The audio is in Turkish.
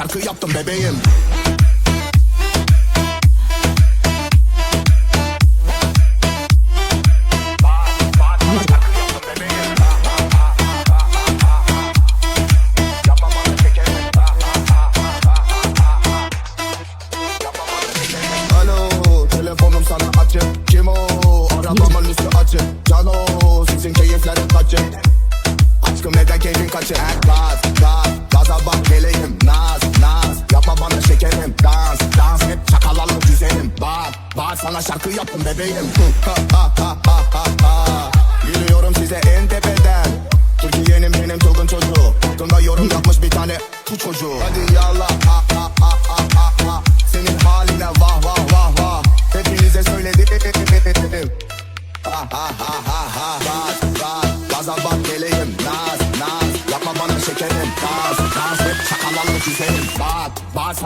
Şarkı yaptım bebeğim. Sizin keyiflerin kaçık. Aşkım neden keyfin kaçık? Her gaz Bak sana şarkı yaptım bebeğim Ha ha ha ha ha ha Geliyorum size en tepeden Türkiye'nin benim çılgın çocuğu Hakkında yorum yapmış bir tane bu çocuğu Hadi yallah ha ha ha ha ha ha Senin haline vah vah vah vah Hepinize söyledim Ha ha ha ha ha Gaz gaz gaza bak geleyim Naz naz yapma bana şekerim Dans dans hep çakalalım güzelim Bak bak